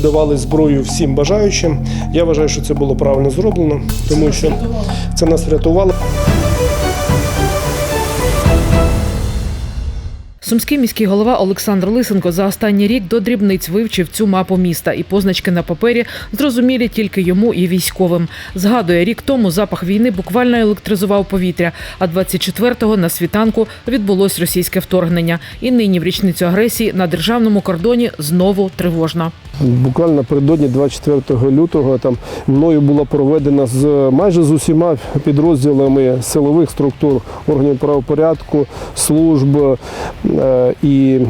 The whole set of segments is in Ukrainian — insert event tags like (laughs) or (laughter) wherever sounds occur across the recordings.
Видавали зброю всім бажаючим. Я вважаю, що це було правильно зроблено, тому що це нас врятувало. Сумський міський голова Олександр Лисенко за останній рік до дрібниць вивчив цю мапу міста, і позначки на папері зрозумілі тільки йому і військовим. Згадує, рік тому запах війни буквально електризував повітря. А 24-го на світанку відбулось російське вторгнення. І нині в річницю агресії на державному кордоні знову тривожно. Буквально напередодні 24 лютого там мною була проведена з майже з усіма підрозділами силових структур органів правопорядку, служб і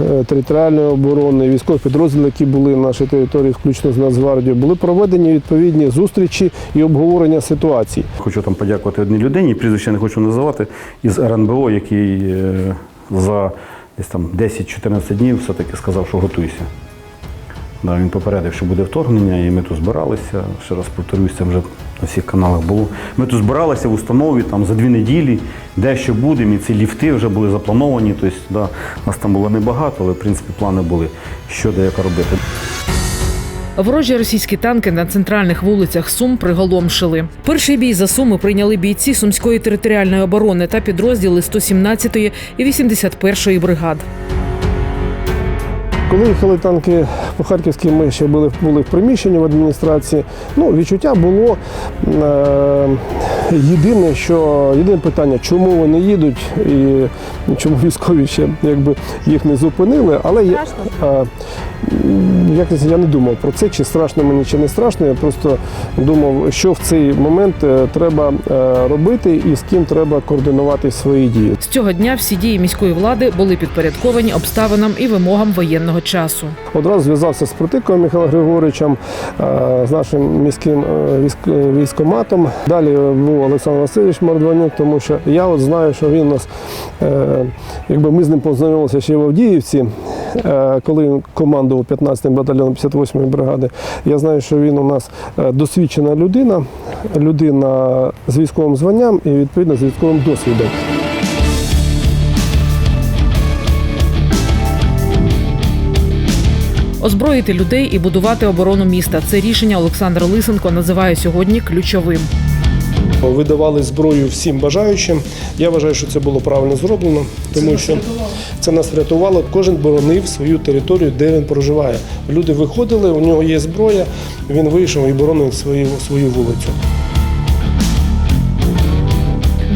е, територіальної оборони, військових підрозділів, які були на нашій території, включно з Нацгвардією, були проведені відповідні зустрічі і обговорення ситуації. Хочу там подякувати одній людині, прізвище не хочу називати, із РНБО, який е, за десь там 10-14 днів все-таки сказав, що готуйся. Да, він попередив, що буде вторгнення, і ми тут збиралися. Ще раз повторюсь, вже на всіх каналах було. Ми тут збиралися в установі там, за дві неділі, де що буде, і ці ліфти вже були заплановані. Тобто, да, нас там було небагато, але в принципі плани були, що де як робити. Ворожі російські танки на центральних вулицях Сум приголомшили. Перший бій за Суми прийняли бійці Сумської територіальної оборони та підрозділи 117-ї і 81-ї бригад. Коли їхали танки по Харківській, ми ще були, були в приміщенні в адміністрації. Ну, відчуття було е, єдине, що єдине питання, чому вони їдуть і чому військові ще якби їх не зупинили. Але є. е, якось я не думав про це, чи страшно мені, чи не страшно. Я просто думав, що в цей момент е, треба е, робити і з ким треба координувати свої дії. З цього дня всі дії міської влади були підпорядковані обставинам і вимогам воєнного часу. Одразу зв'язався з Протиковим Михайлом Григоровичем, е, з нашим міським військоматом. Далі був Олександр Васильович Мордванюк, тому що я от знаю, що він нас, якби ми з ним познайомилися ще в Авдіївці, коли він командував 15-м батальйоном 58-ї бригади. Я знаю, що він у нас е, досвідчена людина, людина з військовим званням і відповідно з військовим досвідом. Озброїти людей і будувати оборону міста. Це рішення Олександр Лисенко називає сьогодні ключовим. Видавали зброю всім бажаючим. Я вважаю, що це було правильно зроблено, тому що це нас врятувало. Кожен боронив свою територію, де він проживає. Люди виходили, у нього є зброя, він вийшов і боронив свою, свою вулицю.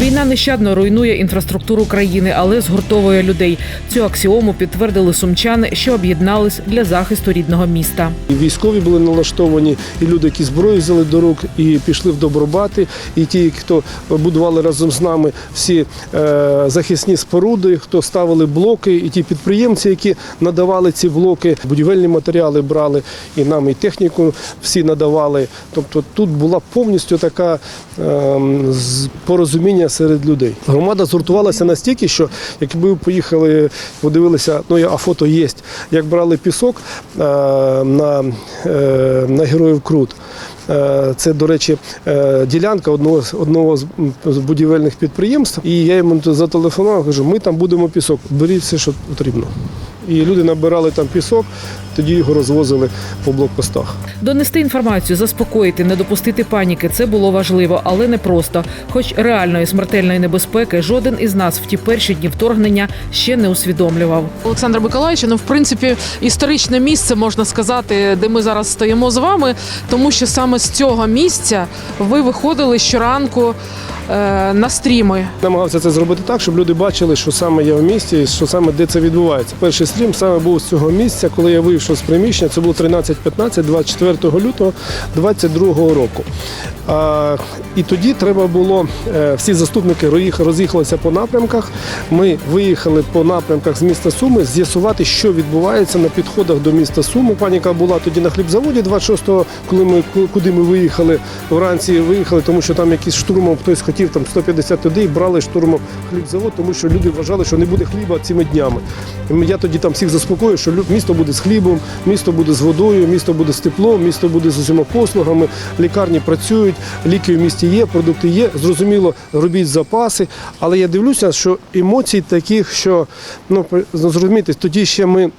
Війна нещадно руйнує інфраструктуру країни, але згуртовує людей. Цю аксіому підтвердили сумчани, що об'єднались для захисту рідного міста. Військові були налаштовані, і люди, які зброю взяли до рук, і пішли в добробати, і ті, хто будували разом з нами всі е, захисні споруди, хто ставили блоки, і ті підприємці, які надавали ці блоки, будівельні матеріали брали, і нам і техніку всі надавали. Тобто тут була повністю така е, з- порозуміння серед людей. Громада згуртувалася настільки, що якби поїхали, подивилися, ну а фото є, як брали пісок е, на, е, на героїв Крут. Е, Це, до речі, ділянка одного з одного з будівельних підприємств. І я йому зателефонував, кажу, ми там будемо пісок, беріть все, що потрібно. І люди набирали там пісок, тоді його розвозили по блокпостах. Донести інформацію, заспокоїти, не допустити паніки це було важливо, але не просто. Хоч реальної смертельної небезпеки жоден із нас в ті перші дні вторгнення ще не усвідомлював. Олександр Миколаївич, ну в принципі історичне місце можна сказати, де ми зараз стоїмо з вами, тому що саме з цього місця ви виходили щоранку е, на стріми. Намагався це зробити так, щоб люди бачили, що саме я в місті, і що саме де це відбувається. Перший стрім саме був з цього місця, коли я вийшов з приміщення. Це було 13-15, 24 лютого 22 року. І тоді треба було е, всі заступники роз'їхалися по напрямках. Ми виїхали по напрямках з міста Суми, з'ясувати, що відбувається на підходах до міста Суми. Паніка була тоді на хлібзаводі 26-го, коли ми куди ми виїхали вранці. Виїхали, тому що там якийсь штурмом хтось хотів там 150 людей, брали штурмом хлібзавод, тому що люди вважали, що не буде хліба цими днями. Я тоді там всіх заспокоюю, що місто буде з хлібом, місто буде з водою, місто буде з теплом, місто буде з усіма послугами, лікарні працюють, ліки в місті є, продукти є. Зрозуміло, робіть запаси. Але я дивлюся, що емоцій таких, що ну зрозумієте, тоді ще ми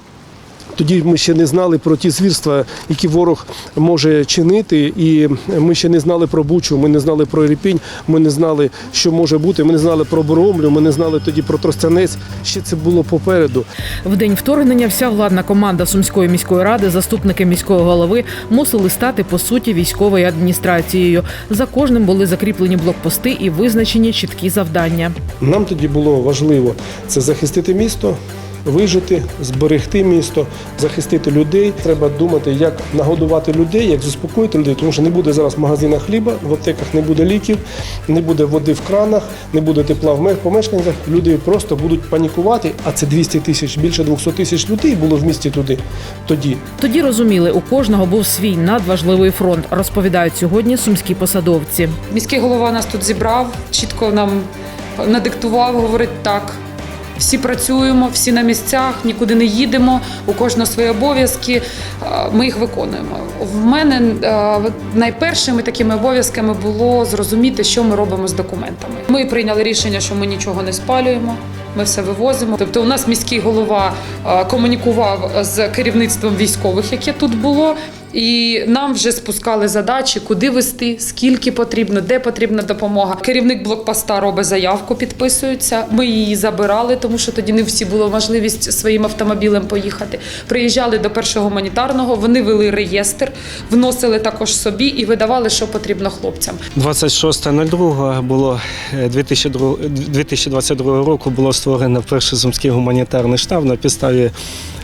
Тоді ми ще не знали про ті звірства, які ворог може чинити, і ми ще не знали про Бучу, ми не знали про Ірпінь, ми не знали, що може бути. Ми не знали про Боромлю, ми не знали тоді про Тростянець. Ще це було попереду. В день вторгнення вся владна команда Сумської міської ради, заступники міського голови, мусили стати по суті військовою адміністрацією. За кожним були закріплені блокпости і визначені чіткі завдання. Нам тоді було важливо це захистити місто, вижити, зберегти місто, захистити людей. Треба думати, як нагодувати людей, як заспокоїти людей, тому що не буде зараз магазина хліба, в аптеках не буде ліків, не буде води в кранах, не буде тепла в мех- помешканнях. Люди просто будуть панікувати. А це 200 тисяч, більше 200 тисяч людей було в місті туди. Тоді Тоді розуміли, у кожного був свій надважливий фронт, розповідають сьогодні сумські посадовці. Міський голова нас тут зібрав, чітко нам надиктував, говорить так. Всі працюємо, всі на місцях, нікуди не їдемо, у кожного свої обов'язки. е, Ми їх виконуємо. В мене е, найпершими такими обов'язками було зрозуміти, що ми робимо з документами. Ми прийняли рішення, що ми нічого не спалюємо. Ми все вивозимо. Тобто, у нас міський голова е, комунікував з керівництвом військових, яке тут було, і нам вже спускали задачі, куди вести, скільки потрібно, де потрібна допомога. Керівник блокпоста робить заявку, підписується. Ми її забирали, тому що тоді не всі було можливість своїм автомобілем поїхати. Приїжджали до першого гуманітарного, вони вели реєстр, вносили також собі і видавали, що потрібно хлопцям. 26.02 було е, 2002 2022 року було створено перший сумський гуманітарний штаб на підставі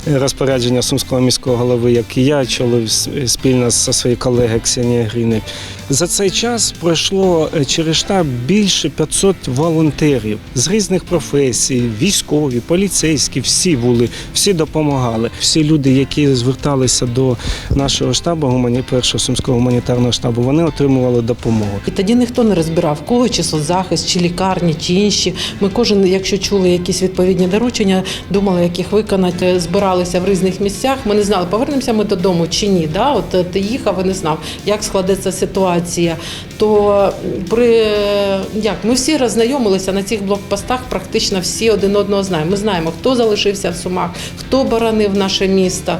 е, розпорядження сумського міського голови, як і я с- спільно зі своєю колегою Ксенією Гриник. За цей час пройшло е, через штаб більше 500 волонтерів з різних професій, військові, поліцейські, всі були, всі допомагали. Всі люди, які зверталися до нашого штабу, гумані- першого сумського гуманітарного штабу, вони отримували допомогу. І тоді ніхто не розбирав, кого чи соцзахист, чи лікарні, чи інші. Ми кожен, якщо чули якісь відповідні доручення, думали, як їх виконати, збиралися в різних місцях. Ми не знали, повернемося ми додому чи ні. Да? От е, ти їхав і не знав, як складеться ситуація. То при як ми всі роззнайомилися на цих блокпостах, практично всі один одного знаємо. Ми знаємо, хто залишився в Сумах, хто боронив наше місто.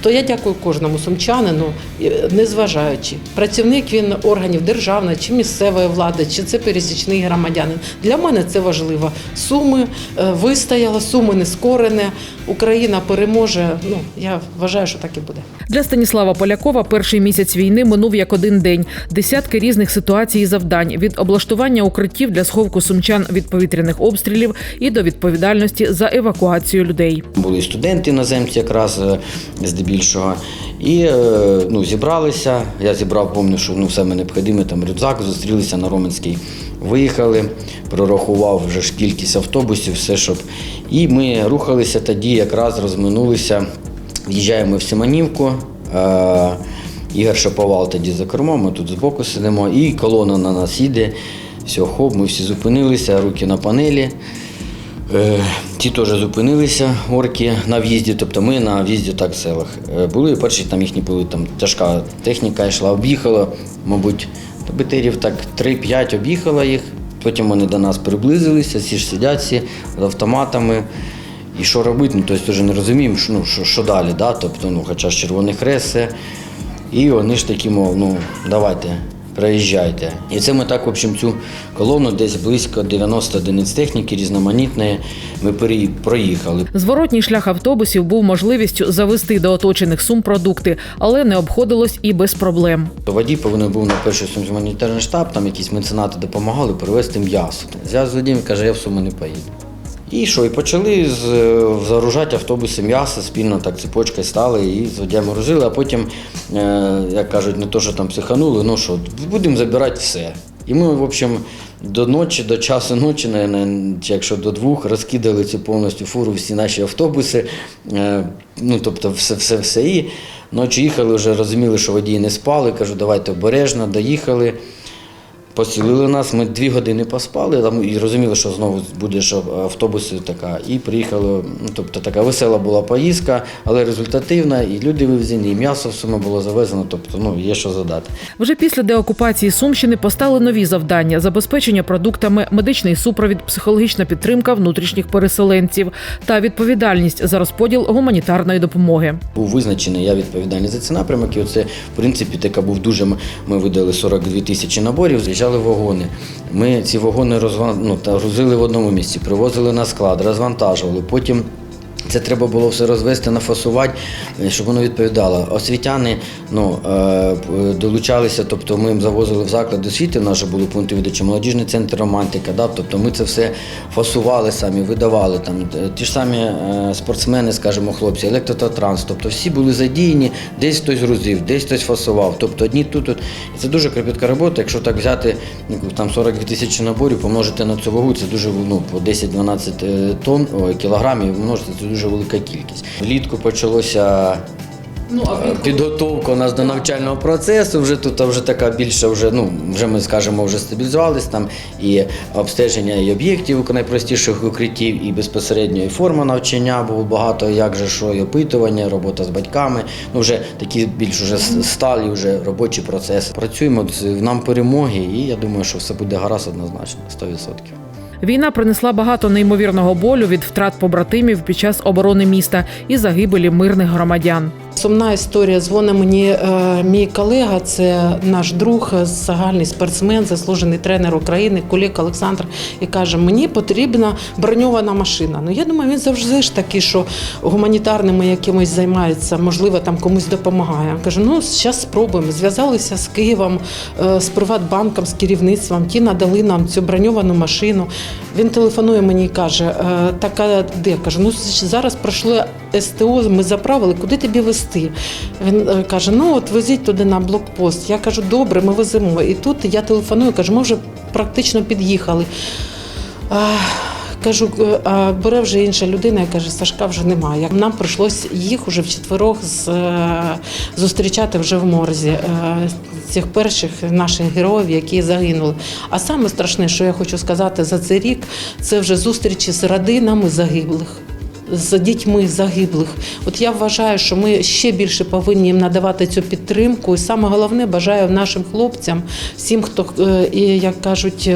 То я дякую кожному сумчанину, е, незважаючи. Працівник він органів державної чи місцевої влади, чи це пересічний громадянин. Для мене це важливо. Суми е, вистояла, суми не скорене. Україна переможе. Ну я вважаю, що так і буде. Для Станіслава Полякова перший місяць війни минув як один день. Десятки різних ситуацій і завдань від облаштування укриттів для сховку сумчан від повітряних обстрілів і до відповідальності за евакуацію людей. Були студенти іноземці якраз е, здебільшого. І е, ну, зібралися. Я зібрав, пам'ятаю, що ну, все мене необхідне, там рюкзак, зустрілися на Роменській. Виїхали, прорахував вже ж кількість автобусів, все щоб. І ми рухалися тоді, якраз розминулися. В'їжджаємо в Симонівку. Е, Ігор Шаповал тоді за кермом, ми тут збоку сидимо, і колона на нас їде. Все, хоп, ми всі зупинилися, руки на панелі. Е, Ті теж зупинилися орки на в'їзді, тобто ми на в'їзді так в селах. Е, Були перші там їхні були там тяжка техніка йшла, об'їхала, мабуть, та так 3-5 об'їхала їх. Потім вони до нас приблизилися, всі ж сидять всі з автоматами. І що робити? Ну, тобто вже не розуміємо, що, ну, що, що далі, да? тобто, ну, хоча ж червоний хрест. І вони ж такі, мов, ну, давайте, проїжджайте. І це ми так, в общем, цю колону десь близько 90 одиниць техніки різноманітної ми проїхали. Зворотній шлях автобусів був можливістю завести до оточених сум продукти, але не обходилось і без проблем. Водій повинен був на перший сумський гуманітарний штаб, там якісь меценати допомагали привезти м'ясо. Зв'яз з водієм каже, я в Суми не поїду. І що, і почали з, загружати автобуси м'яса, спільно так цепочкою стали і з водіями грузили, а потім, е, як кажуть, не то, що там психанули, ну що, будемо забирати все. І ми, в общем, до ночі, до часу ночі, чи якщо до двох, розкидали цю повністю фуру всі наші автобуси, е, ну тобто все, все, все. І ночі їхали, вже розуміли, що водії не спали. Кажу, давайте обережно, доїхали. Поцілили нас, ми дві години поспали там, і розуміли, що знову буде що автобуси така. І приїхали. Ну, тобто така весела була поїздка, але результативна, і люди вивезені, і м'ясо в суми було завезено, тобто ну, є що задати. Вже після деокупації Сумщини постали нові завдання: забезпечення продуктами, медичний супровід, психологічна підтримка внутрішніх переселенців та відповідальність за розподіл гуманітарної допомоги. Був визначений я відповідальний за цей напрямок. І оце, в принципі, така був дуже. Ми видали 42 тисячі наборів, з'їжджали вагони. Ми ці вагони розван... ну, та грузили в одному місці, привозили на склад, розвантажували. Потім це треба було все розвести, нафасувати, е, щоб воно відповідало. Освітяни ну, е, долучалися, тобто ми їм завозили в заклад освіти, в нас були пункти видачі, молодіжний центр романтика. Да? Тобто ми це все фасували самі, видавали. Там, е, ті ж самі е, спортсмени, скажімо, хлопці, електротранс. Тобто всі були задіяні, десь хтось грузив, десь хтось фасував. Тобто одні тут. тут. Це дуже кропітка робота. Якщо так взяти ну, там 42 тисячі наборів, помножити на цю вагу, це дуже ну, по 10-12 е, тонн ой, кілограмів, множити це дуже велика кількість. Влітку почалося. е, Підготовка у нас до навчального процесу. Вже тут вже така більша, вже ну вже ми скажемо, вже стабілізувались там і обстеження і об'єктів найпростіших укриттів, і безпосередньо і форма навчання було багато, як же що, і опитування, робота з батьками. Ну вже такі більш уже сталі вже робочі процеси. Працюємо нам перемоги, і я думаю, що все буде гаразд однозначно 100%. Війна принесла багато неймовірного болю від втрат побратимів під час оборони міста і загибелі мирних громадян. Сумна історія. Дзвонить мені е, мій колега, це наш друг, е, загальний спортсмен, заслужений тренер України, Кулік Олександр, і каже: мені потрібна броньована машина. Ну я думаю, він завжди ж такий, що гуманітарними якимось займається, можливо, там комусь допомагає. Я кажу, ну зараз спробуємо. Зв'язалися з Києвом, е, з Приватбанком, з керівництвом. Ті надали нам цю броньовану машину. Він телефонує мені і каже: така так а де? Кажу, ну зараз пройшло СТО, ми заправили, куди тобі везти? Він е, каже: ну от везіть туди на блокпост. Я кажу, добре, ми веземо. І тут я телефоную, кажу, ми вже практично під'їхали. Кажу, «Е, бере вже інша людина, і каже, Сашка вже немає. Нам прийшлось їх уже вчетверох з, е, зустрічати вже в морзі е, цих перших наших героїв, які загинули. А саме страшне, що я хочу сказати за цей рік, це вже зустрічі з родинами загиблих. З дітьми загиблих, от я вважаю, що ми ще більше повинні їм надавати цю підтримку. І саме головне бажаю нашим хлопцям, всім, хто як кажуть.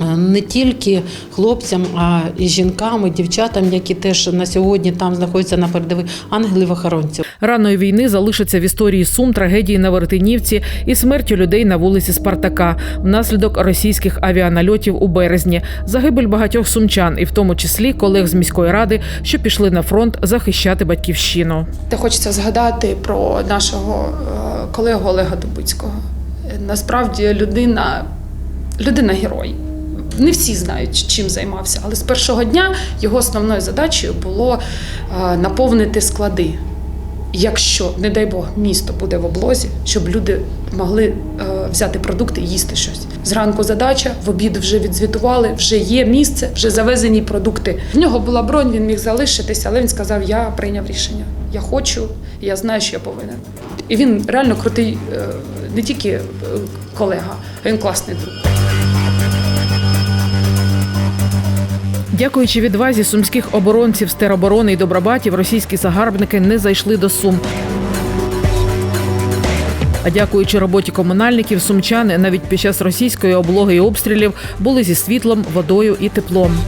Е, Не тільки хлопцям, а і жінкам, і дівчатам, які теж на сьогодні там знаходяться на передових ангелів-охоронців. Раною війни залишаться в історії Сум трагедії на Вертинівці і смертю людей на вулиці Спартака внаслідок російських авіанальотів у березні, загибель багатьох сумчан, і в тому числі колег з міської ради, що пішли на фронт захищати батьківщину. Та хочеться згадати про нашого е, колегу Олега Дубицького. Насправді людина, людина герой. Не всі знають, чим займався, але з першого дня його основною задачею було е, наповнити склади. Якщо, не дай Бог, місто буде в облозі, щоб люди могли е, взяти продукти і їсти щось. Зранку задача, в обід вже відзвітували, вже є місце, вже завезені продукти. В нього була бронь, він міг залишитися, але він сказав: Я прийняв рішення. Я хочу, я знаю, що я повинен. І він реально крутий, е, не тільки е, колега, а він класний друг. Дякуючи відвазі сумських оборонців з тероборони і добробатів, російські загарбники не зайшли до Сум. А дякуючи роботі комунальників, сумчани навіть під час російської облоги і обстрілів були зі світлом, водою і теплом.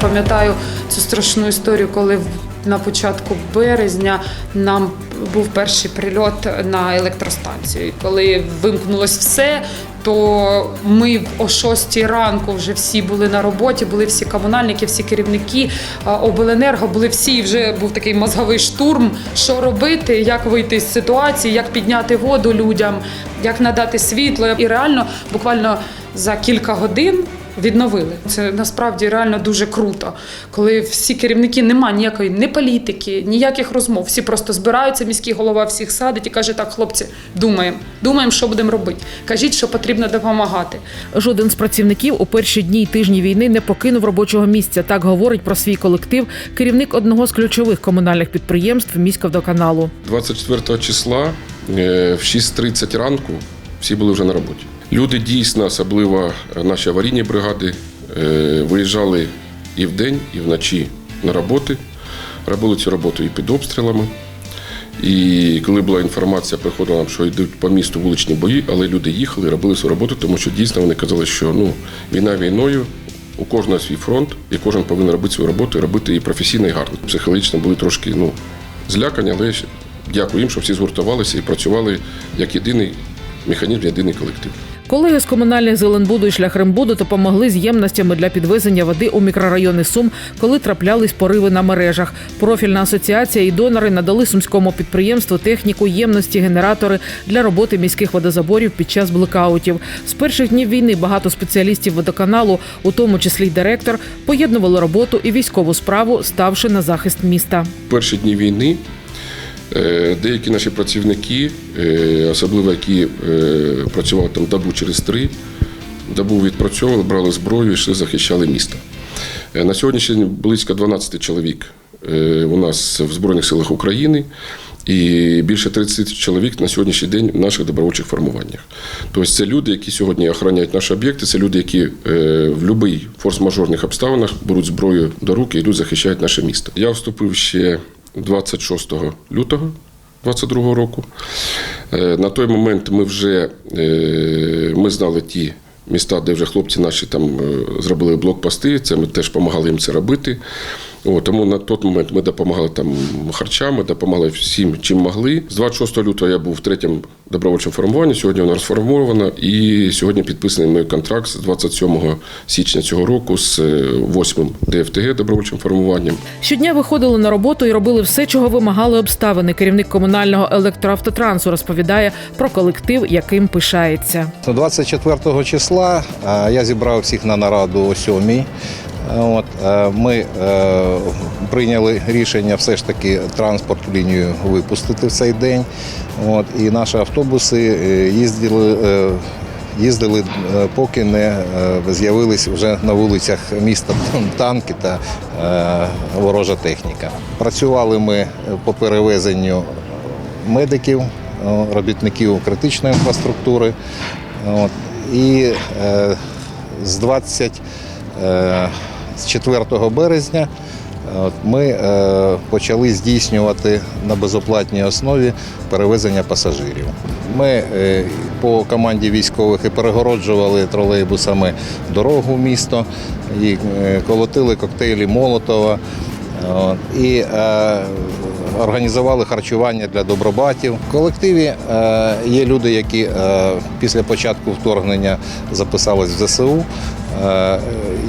Пам'ятаю цю страшну історію, коли на початку березня нам був перший прильот на електростанцію. Коли вимкнулось все, то ми о 6 ранку вже всі були на роботі, були всі комунальники, всі керівники обленерго, були всі. Вже був такий мозговий штурм. Що робити, як вийти з ситуації, як підняти воду людям, як надати світло. І реально, буквально за кілька годин відновили. Це насправді реально дуже круто, коли всі керівники нема ніякої ні політики, ніяких розмов. Всі просто збираються, міський голова всіх садить і каже: так, хлопці, думаємо, думаємо, що будемо робити. Кажіть, що потрібно допомагати. Жоден з працівників у перші дні й тижні війни не покинув робочого місця. Так говорить про свій колектив керівник одного з ключових комунальних підприємств міськводоканалу. 24 числа е, в 6.30 ранку всі були вже на роботі. Люди дійсно, особливо наші аварійні бригади, е, виїжджали і вдень, і вночі на роботи. Робили цю роботу і під обстрілами. І коли була інформація, приходила нам, що йдуть по місту вуличні бої, але люди їхали, робили свою роботу, тому що дійсно вони казали, що ну, війна війною, у кожного свій фронт, і кожен повинен робити свою роботу і робити її професійно і гарно. Психологічно були трошки ну, злякані, але дякую їм, що всі згуртувалися і працювали як єдиний механізм, єдиний колектив. Колеги з комунальних Зеленбуду і Шляхрембуду допомогли з ємностями для підвезення води у мікрорайони Сум, коли траплялись пориви на мережах. Профільна асоціація і донори надали сумському підприємству техніку, ємності, генератори для роботи міських водозаборів під час блекаутів. З перших днів війни багато спеціалістів водоканалу, у тому числі й директор, поєднували роботу і військову справу, ставши на захист міста. Перші дні війни деякі наші працівники, е, особливо які е, працювали там добу через три, добу відпрацьовували, брали зброю і йшли, захищали місто. Е, На сьогоднішній день близько 12 чоловік е, у нас в Збройних силах України. І більше 30 чоловік на сьогоднішній день в наших добровольчих формуваннях. Тобто це люди, які сьогодні охороняють наші об'єкти, це люди, які е, в будь-яких форс-мажорних обставинах беруть зброю до рук і йдуть захищають наше місто. Я вступив ще 26 лютого 2022 року. Е, На той момент ми вже е, ми знали ті міста, де вже хлопці наші там е, зробили блокпости. Це ми теж допомагали їм це робити. О, тому на той момент ми допомагали там харчами, допомагали всім, чим могли. З 26 лютого я був в третьому добровольчому формуванні. Сьогодні воно розформовано, і сьогодні підписаний мій контракт з 27 січня цього року з 8 ДФТГ добровольчим формуванням. Щодня виходили на роботу і робили все, чого вимагали обставини. Керівник комунального електроавтотрансу розповідає про колектив, яким пишається. 24 числа е, я зібрав всіх на нараду о 7. От, е, ми е, прийняли рішення все ж таки транспорт лінію випустити в цей день. От, і наші автобуси е, їздили. Їздили, поки не з'явились вже на вулицях міста (laughs) танки та ворожа техніка. Працювали ми по перевезенню медиків, робітників критичної інфраструктури. І е, з 4 березня ми е, почали здійснювати на безоплатній основі перевезення пасажирів. Ми е, по команді військових і перегороджували тролейбусами дорогу в місто, і е, колотили коктейлі Молотова. І е, організували харчування для добробатів. В колективі е, є люди, які е, після початку вторгнення записались в ЗСУ.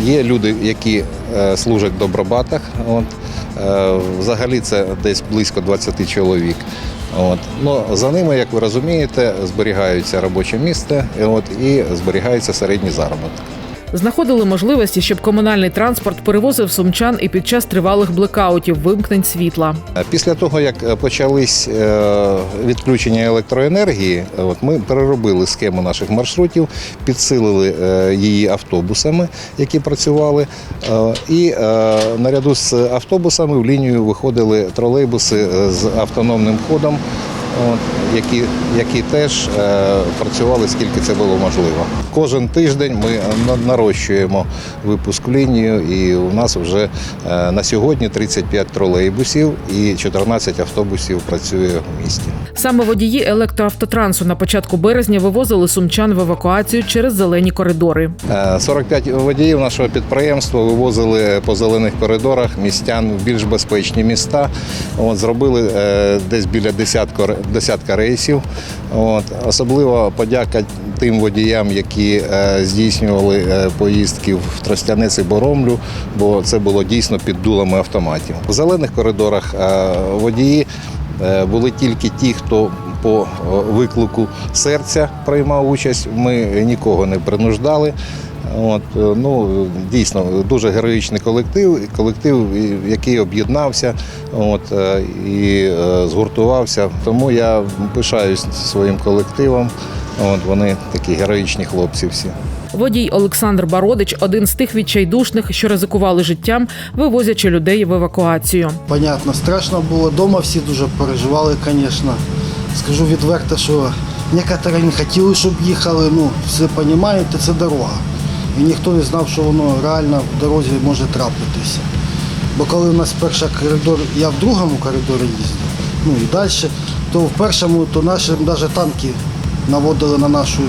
Є люди, які служать в добробатах. Взагалі це десь близько 20 чоловік. От. Ну, за ними, як ви розумієте, зберігаються робоче місце от, і зберігається середній заробіток. Знаходили можливості, щоб комунальний транспорт перевозив сумчан і під час тривалих блекаутів вимкнень світла. Після того, як е, почались е, відключення електроенергії, от ми переробили схему наших маршрутів, підсилили е, її автобусами, які працювали. Е, І е, наряду з автобусами в лінію виходили тролейбуси е, з автономним ходом. От, які, які теж е, працювали скільки це було можливо. Кожен тиждень ми на- нарощуємо випуск в лінію, і у нас вже е, на сьогодні 35 тролейбусів і 14 автобусів працює в місті. Саме водії електроавтотрансу на початку березня вивозили сумчан в евакуацію через зелені коридори. Е, 45 водіїв нашого підприємства вивозили по зелених коридорах містян в більш безпечні міста. От, зробили е, десь біля десятка, рейсів. От, особливо подяка тим водіям, які е, здійснювали е, поїздки в Тростянець і Боромлю, бо це було дійсно під дулами автоматів. В зелених коридорах е, водії були тільки ті, хто по виклику серця приймав участь. Ми нікого не принуждали. От, е, ну, дійсно, дуже героїчний колектив, колектив, який об'єднався от, е, і е, згуртувався. Тому я пишаюсь своїм колективом. От, вони такі героїчні хлопці всі. Водій Олександр Бародич один з тих відчайдушних, що ризикували життям, вивозячи людей в евакуацію. Понятно, страшно було. Дома всі дуже переживали, звісно. Скажу відверто, що некоторі не хотіли, щоб їхали. Ну, все розумієте, це дорога. І ніхто не знав, що воно реально в дорозі може трапитися. Бо коли у нас перший коридор, я в другому коридорі їздив, ну і далі, то в першому то наші навіть танки наводили на нашу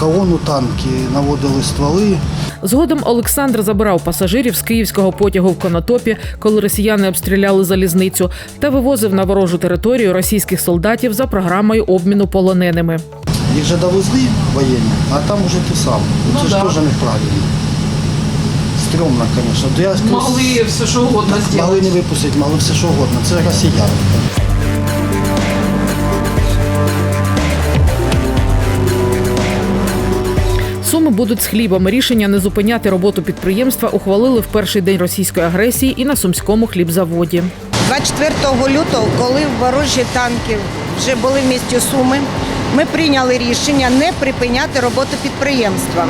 колону танки, наводили стволи. Згодом Олександр забирав пасажирів з київського потягу в Конотопі, коли росіяни обстріляли залізницю, та вивозив на ворожу територію російських солдатів за програмою обміну полоненими. Їх же довезли воєнні, а там уже ти сам. Ну це да. ж теж неправильно. Стрьомно, звісно. То я скажу, Могли все що угодно могли зробити. не випустити, могли все що угодно. Це росіяни. Суми будуть з хлібом. Рішення не зупиняти роботу підприємства ухвалили в перший день російської агресії і на сумському хлібзаводі. 24 лютого, коли ворожі танки вже були в місті Суми, ми прийняли рішення не припиняти роботу підприємства,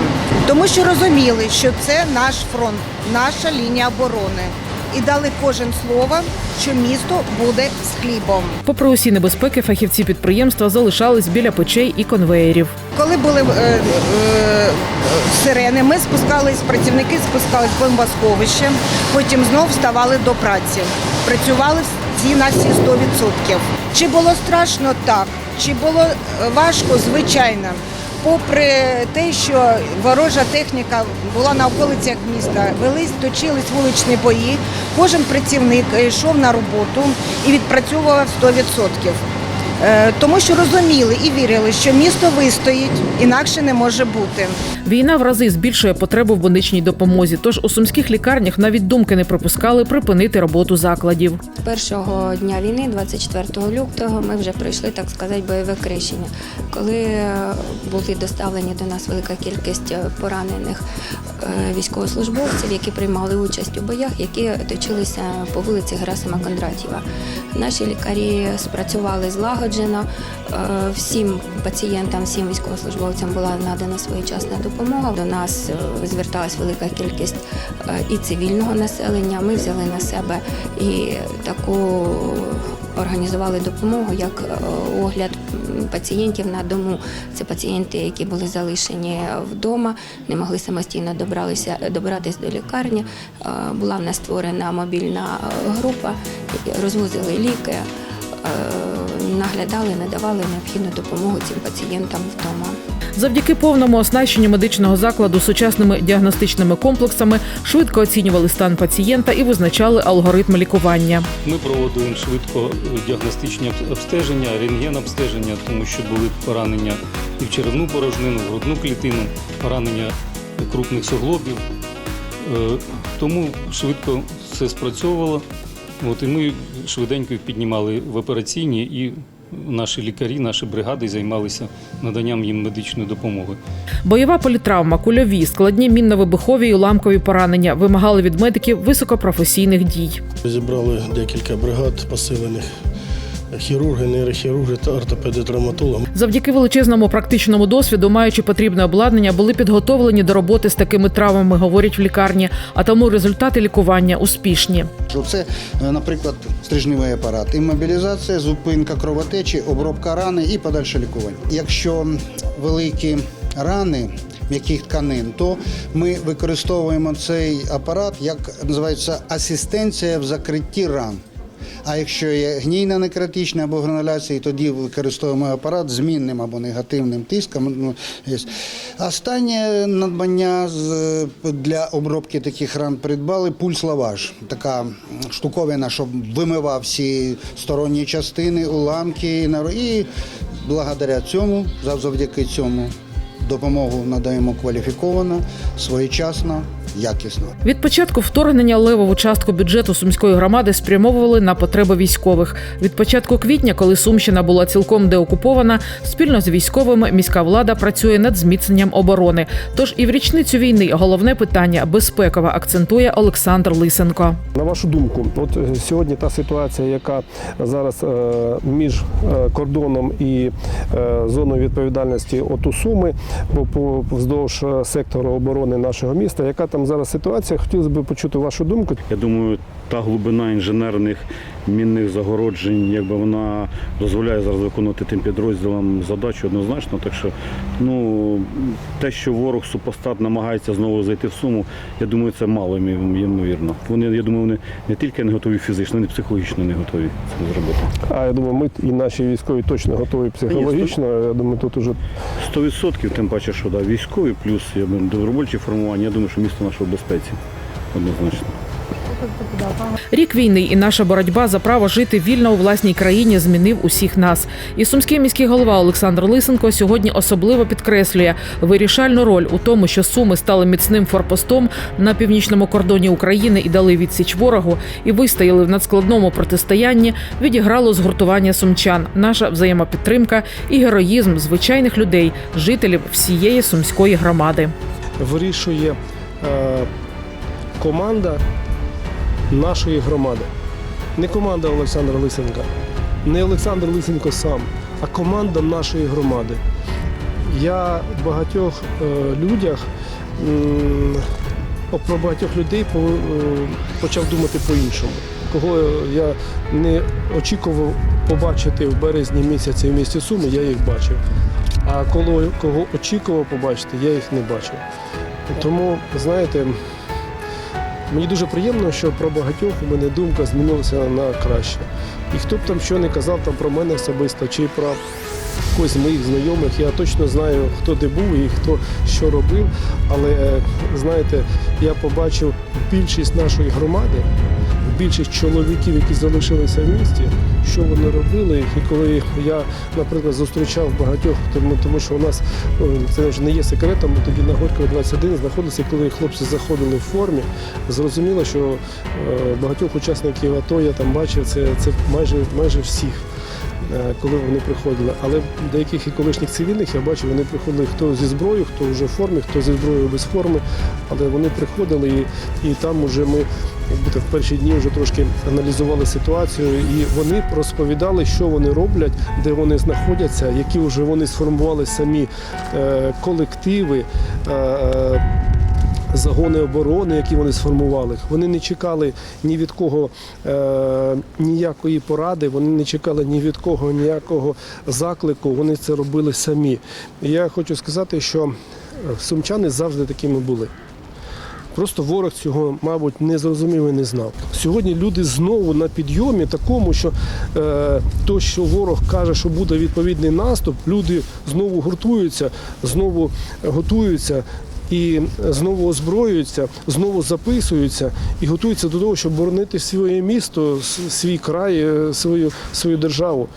тому що розуміли, що це наш фронт, наша лінія оборони. І дали кожен слово, що місто буде з хлібом. Попри усі небезпеки, фахівці підприємства залишались біля печей і конвеєрів. Коли були е, е, сирени, ми спускались, працівники спускались в бомбосховище, потім знов вставали до праці. Працювали всі на всі 100%. Чи було страшно? Так. Чи було е, важко? Звичайно. Попри те, що ворожа техніка була на околицях міста, велись, точились вуличні бої, кожен працівник е, йшов на роботу і відпрацьовував 100%. Е, Тому що розуміли і вірили, що місто вистоїть, інакше не може бути. Війна в рази збільшує потребу в медичній допомозі. Тож у сумських лікарнях навіть думки не припускали припинити роботу закладів. Першого дня війни, 24 лютого, ми вже пройшли, так сказати, бойове крещення. Коли е, були доставлені до нас велика кількість е, поранених військовослужбовців, які приймали участь у боях, які точилися по вулиці Герасима Кондратєва. Наші лікарі спрацювали злагоджено. Е, Всім пацієнтам, всім військовослужбовцям була надана своєчасна допомога. До нас е, зверталась велика кількість е, і цивільного населення. Ми взяли на себе і таку організували допомогу як огляд пацієнтів на дому. Це пацієнти, які були залишені вдома, не могли самостійно добралися добиратись до лікарні. Була в нас створена мобільна група, розвозили ліки. Е, Наглядали, надавали необхідну допомогу цим пацієнтам вдома. Завдяки повному оснащенню медичного закладу сучасними діагностичними комплексами швидко оцінювали стан пацієнта і визначали алгоритм лікування. Ми проводимо швидко діагностичні обстеження, рентген-обстеження, тому що були поранення і в черевну порожнину, в грудну клітину, поранення крупних суглобів. Е, Тому швидко все спрацьовувало. От, і ми швиденько їх піднімали в операційні, і наші лікарі, наші бригади займалися наданням їм медичної допомоги. Бойова політравма, кульові, складні мінно-вибухові і уламкові поранення вимагали від медиків високопрофесійних дій. Зібрали декілька бригад посилених хірурги, нейрохірурги та ортопеди травматологи. Завдяки величезному практичному досвіду, маючи потрібне обладнання, були підготовлені до роботи з такими травмами, говорять в лікарні. А тому результати лікування успішні. Це, е, наприклад, стрижневий апарат, іммобілізація, зупинка кровотечі, обробка рани і подальше лікування. Якщо великі рани м'яких тканин, то ми використовуємо цей апарат як називається асистенція в закритті ран. А якщо є гнійна некротична або грануляція, тоді використовуємо апарат змінним або негативним тиском. Ну. Останнє надбання для обробки таких ран придбали пульс лаваж. Така штуковина, щоб вимивав всі сторонні частини, уламки. І благодаря цьому, завдяки цьому, допомогу надаємо кваліфіковано, своєчасно якісно. Від початку вторгнення левову частку бюджету сумської громади спрямовували на потреби військових. Від початку квітня, коли Сумщина була цілком деокупована, спільно з військовими міська влада працює над зміцненням оборони. Тож і в річницю війни головне питання безпекове акцентує Олександр Лисенко. На вашу думку, от е, сьогодні та ситуація, яка зараз е, між е, кордоном і е, зоною відповідальності ОТУ Суми по, по вздовж сектору оборони нашого міста, яка там зараз ситуація? Хотілося б почути вашу думку. Я думаю, та глибина інженерних мінних загороджень, якби вона дозволяє зараз виконувати тим підрозділам задачу однозначно. Так що, ну те, що ворог супостат намагається знову зайти в суму, я думаю, це мало ймовірно. Вони, я думаю, вони не тільки не готові фізично, вони психологічно не готові це зробити. А я думаю, ми і наші військові точно готові психологічно. Я думаю, тут уже Сто відсотків, тим паче, що да, військові плюс я думаю, добровольчі формування. Я думаю, що місто наше в безпеці однозначно. Рік війни і наша боротьба за право жити вільно у власній країні змінив усіх нас. І сумський міський голова Олександр Лисенко сьогодні особливо підкреслює вирішальну роль у тому, що суми стали міцним форпостом на північному кордоні України і дали відсіч ворогу, і вистояли в надскладному протистоянні. Відіграло згуртування сумчан, наша взаємопідтримка і героїзм звичайних людей, жителів всієї сумської громади. вирішує е, команда нашої громади. Не команда Олександра Лисенка, не Олександр Лисенко сам, а команда нашої громади. Я в багатьох е, людях, про багатьох людей е, почав думати по-іншому. Кого я не очікував побачити в березні місяці в місті Суми, я їх бачив. А коли, кого очікував побачити, я їх не бачив. Тому, знаєте, мені дуже приємно, що про багатьох у мене думка змінилася на краще. І хто б там що не казав там про мене особисто чи про когось з моїх знайомих, я точно знаю, хто де був і хто що робив. Але е, знаєте, я побачив більшість нашої громади, більшість чоловіків, які залишилися в місті, що вони робили. І коли я, наприклад, зустрічав багатьох, тому, тому що у нас ну, це вже не є секретом, ми тоді на Горького 21 знаходилися, коли хлопці заходили в формі, зрозуміло, що е, багатьох учасників АТО я там бачив, це, це майже, майже всіх. Е, Коли вони приходили, але деяких і колишніх цивільних я бачив, вони приходили хто зі зброєю, хто вже в формі, хто зі зброєю без форми. Але вони приходили і, і там уже ми якби в перші дні вже трошки аналізували ситуацію, і вони розповідали, що вони роблять, де вони знаходяться, які вже вони сформували самі е, колективи. Е, е, Загони оборони, які вони сформували, вони не чекали ні від кого е, ніякої поради, вони не чекали ні від кого ніякого заклику. Вони це робили самі. Я хочу сказати, що е, сумчани завжди такими були. Просто ворог цього, мабуть, не зрозумів і не знав. Сьогодні люди знову на підйомі такому, що е, то, що ворог каже, що буде відповідний наступ, люди знову гуртуються, знову готуються. І знову озброюються, знову записуються і готуються до того, щоб боронити своє місто, свій край, е, свою, свою державу.